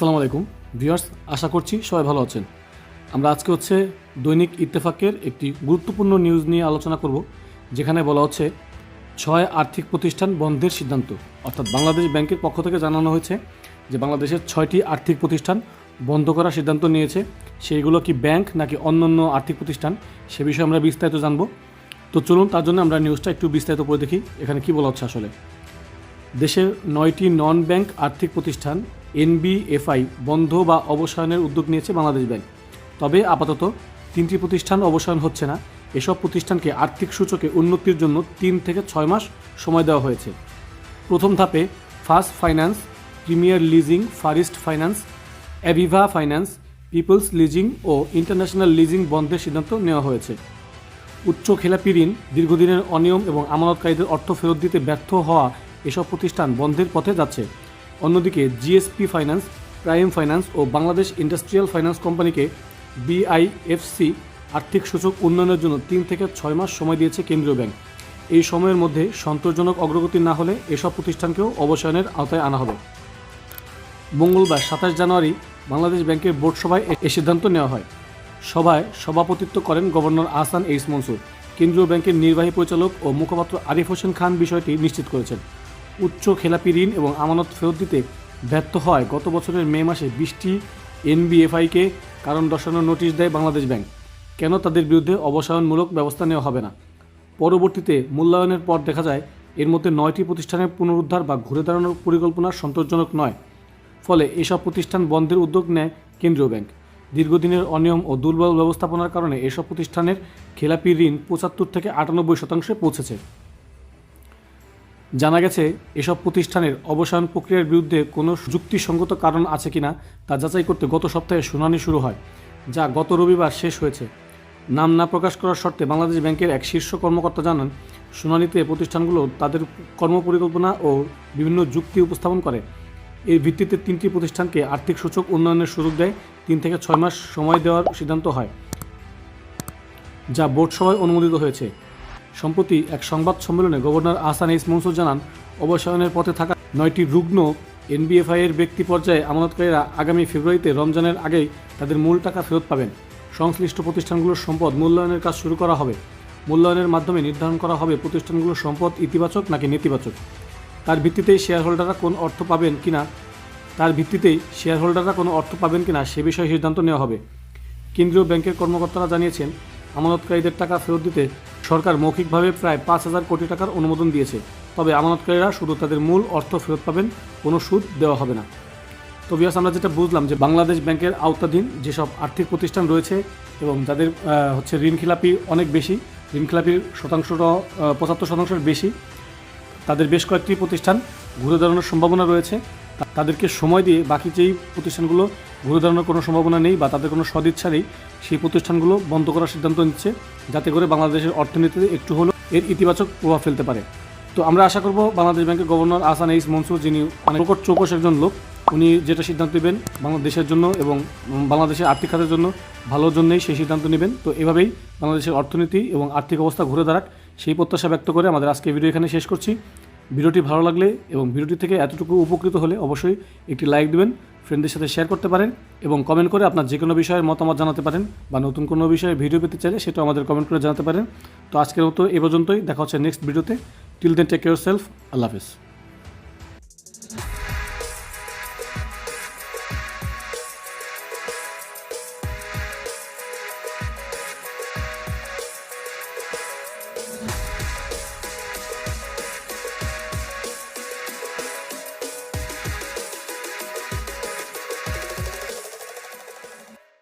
আসসালামু আলাইকুম। ভিউয়ার্স, আশা করছি সবাই ভালো আছেন। আমরা আজকে হচ্ছে দৈনিক ইত্তেফাকের একটি গুরুত্বপূর্ণ নিউজ নিয়ে আলোচনা করব, যেখানে বলা হচ্ছে ছয় আর্থিক প্রতিষ্ঠান বন্ধের সিদ্ধান্ত। অর্থাৎ বাংলাদেশ ব্যাংকের পক্ষ থেকে জানানো হয়েছে যে বাংলাদেশের ছয়টি আর্থিক প্রতিষ্ঠান বন্ধ করার সিদ্ধান্ত নিয়েছে। সেইগুলো কি ব্যাংক নাকি অন্যান্য আর্থিক প্রতিষ্ঠান, সে বিষয়ে আমরা বিস্তারিত জানব। তো চলুন, তার জন্য আমরা নিউজটা একটু বিস্তারিত করে দেখি, এখানে কি বলা হচ্ছে আসলে। দেশের নয়টি নন ব্যাংক আর্থিক প্রতিষ্ঠান এনবিএফআই বন্ধ বা অবসায়নের উদ্যোগ নিয়েছে বাংলাদেশ ব্যাংক। তবে আপাতত তিনটি প্রতিষ্ঠান অবসায়ন হচ্ছে না। এসব প্রতিষ্ঠানকে আর্থিক সূচকে উন্নতির জন্য তিন থেকে ছয় মাস সময় দেওয়া হয়েছে। প্রথম ধাপে First Finance, Premier Leasing First Finance, Aviva Finance, Peoples Leasing ও ইন্টারন্যাশনাল লিজিং বন্ধের সিদ্ধান্ত নেওয়া হয়েছে। উচ্চ খেলাপি ঋণ, দীর্ঘদিনের অনিয়ম এবং আমানতকারীদের অর্থ ফেরত দিতে ব্যর্থ হওয়া এসব প্রতিষ্ঠান বন্ধের পথে যাচ্ছে। অন্যদিকে জিএসপি ফাইন্যান্স প্রাইম ফাইন্যান্স ও বাংলাদেশ ইন্ডাস্ট্রিয়াল ফাইন্যান্স কোম্পানিকে বিআইএফসি আর্থিক সূচক উন্নয়নের জন্য তিন থেকে ছয় মাস সময় দিয়েছে কেন্দ্রীয় ব্যাংক। এই সময়ের মধ্যে সন্তোষজনক অগ্রগতি না হলে এসব প্রতিষ্ঠানকেও অবসায়নের আওতায় আনা হবে। মঙ্গলবার সাতাশ জানুয়ারি বাংলাদেশ ব্যাংকের বোর্ড সভায় এ- সিদ্ধান্ত নেওয়া হয়। সভায় সভাপতিত্ব করেন গভর্নর আহসান এইস মনসুর। কেন্দ্রীয় ব্যাংকের নির্বাহী পরিচালক ও মুখপাত্র আরিফ হোসেন খান বিষয়টি নিশ্চিত করেছেন। উচ্চ খেলাপি ঋণ এবং আমানত ফেরত দিতে ব্যর্থ হয়। গত বছরের মে মাসে বৃষ্টি এনবিএফআইকে কারণ দর্শানোর নোটিশ দেয় বাংলাদেশ ব্যাংক। কেন তাদের বিরুদ্ধে অবসায়নমূলক ব্যবস্থা নেওয়া হবে না? পরবর্তীতে মূল্যায়নের পর দেখা যায়, এর মধ্যে নয়টি প্রতিষ্ঠানের পুনরুদ্ধার বা ঘুরে দাঁড়ানোর পরিকল্পনা সন্তোষজনক নয়। ফলে এসব প্রতিষ্ঠান বন্ধের উদ্যোগ নেয় কেন্দ্রীয় ব্যাংক। দীর্ঘদিনের অনিয়ম ও দুর্বল ব্যবস্থাপনার কারণে এসব প্রতিষ্ঠানের খেলাপি ঋণ পঁচাত্তর থেকে আটানব্বই শতাংশে পৌঁছেছে। জানা গেছে, এসব প্রতিষ্ঠানের অবসান প্রক্রিয়ার বিরুদ্ধে কোনো যুক্তিসঙ্গত কারণ আছে কিনা তা যাচাই করতে গত সপ্তাহে শুনানি শুরু হয়, যা গত রবিবার শেষ হয়েছে। নাম না প্রকাশ করার শর্তে বাংলাদেশ ব্যাংকের এক শীর্ষ কর্মকর্তা জানান, শুনানিতে প্রতিষ্ঠানগুলো তাদের কর্মপরিকল্পনা ও বিভিন্ন যুক্তি উপস্থাপন করে। এর ভিত্তিতে তিনটি প্রতিষ্ঠানকে আর্থিক সূচক উন্নয়নের সুযোগ দেয়, তিন থেকে ছয় মাস সময় দেওয়ার সিদ্ধান্ত হয়, যা বোর্ড সভায় অনুমোদিত হয়েছে। সম্প্রতি এক সংবাদ সম্মেলনে গভর্নর আহসান এইস মনসুর জানান, অবসায়নের পথে থাকা নয়টি রুগ্ন এনবিএফআই এর ব্যক্তি পর্যায়ে আমানতকারীরা আগামী ফেব্রুয়ারিতে রমজানের আগেই তাদের মূল টাকা ফেরত পাবেন। সংশ্লিষ্ট প্রতিষ্ঠানগুলোর সম্পদ মূল্যায়নের কাজ শুরু করা হবে। মূল্যায়নের মাধ্যমে নির্ধারণ করা হবে প্রতিষ্ঠানগুলোর সম্পদ ইতিবাচক নাকি নেতিবাচক। তার ভিত্তিতেই শেয়ার হোল্ডাররা কোন অর্থ পাবেন কিনা, তার ভিত্তিতেই শেয়ার হোল্ডাররা কোনো অর্থ পাবেন কিনা সে বিষয়ে সিদ্ধান্ত নেওয়া হবে। কেন্দ্রীয় ব্যাংকের কর্মকর্তারা জানিয়েছেন, আমানতকারীদের টাকা ফেরত দিতে সরকার মৌখিকভাবে প্রায় পাঁচ হাজার কোটি টাকার অনুমোদন দিয়েছে। তবে আমানতকারীরা শুধু তাদের মূল অর্থ ফেরত পাবেন, কোনো সুদ দেওয়া হবে না। তো বিয়াস আমরা যেটা বুঝলাম যে বাংলাদেশ ব্যাংকের আওতাধীন যেসব আর্থিক প্রতিষ্ঠান রয়েছে এবং যাদের হচ্ছে ঋণ খেলাপি অনেক বেশি, ঋণ খেলাপির শতাংশটা পঁচাত্তর শতাংশের বেশি, তাদের বেশ কয়েকটি প্রতিষ্ঠান ঘুরে দাঁড়ানোর সম্ভাবনা রয়েছে। তাদেরকে সময় দিয়ে বাকি যেই প্রতিষ্ঠানগুলো ঘুরে দাঁড়ানোর কোনো সম্ভাবনা নেই বা তাদের কোনো সদিচ্ছা নেই, সেই প্রতিষ্ঠানগুলো বন্ধ করার সিদ্ধান্ত নিচ্ছে, যাতে করে বাংলাদেশের অর্থনীতিতে একটু হলেও এর ইতিবাচক প্রভাব ফেলতে পারে। তো আমরা আশা করব বাংলাদেশ ব্যাংকের গভর্নর আসান এইস মনসুর, যিনি অনেক প্রকট চৌকস একজন লোক, উনি যেটা সিদ্ধান্ত নেবেন বাংলাদেশের জন্য এবং বাংলাদেশের আর্থিক খাতের জন্য ভালোর জন্যই সেই সিদ্ধান্ত নেবেন। তো এভাবেই বাংলাদেশের অর্থনীতি এবং আর্থিক অবস্থা ঘুরে দাঁড়াক, সেই প্রত্যাশা ব্যক্ত করে আমাদের আজকে ভিডিও এখানে শেষ করছি। ভিডিওটি ভালো লাগলে এবং ভিডিওটি থেকে এতটুকু উপকৃত হলে অবশ্যই একটি লাইক দেবেন। ফ্রেন্ডদের সাথে শেয়ার করতে পারেন এবং কমেন্ট করে আপনার যে কোনো বিষয়ে মতামত জানাতে পারেন বা নতুন কোনো বিষয়ে ভিডিও পেতে চাইলে সেটাও আমাদের কমেন্ট করে জানাতে পারেন। তো আজকের মতো এ পর্যন্তই। দেখা হচ্ছে নেক্সট ভিডিওতে till then take care self আল্লাহ হাফিজ।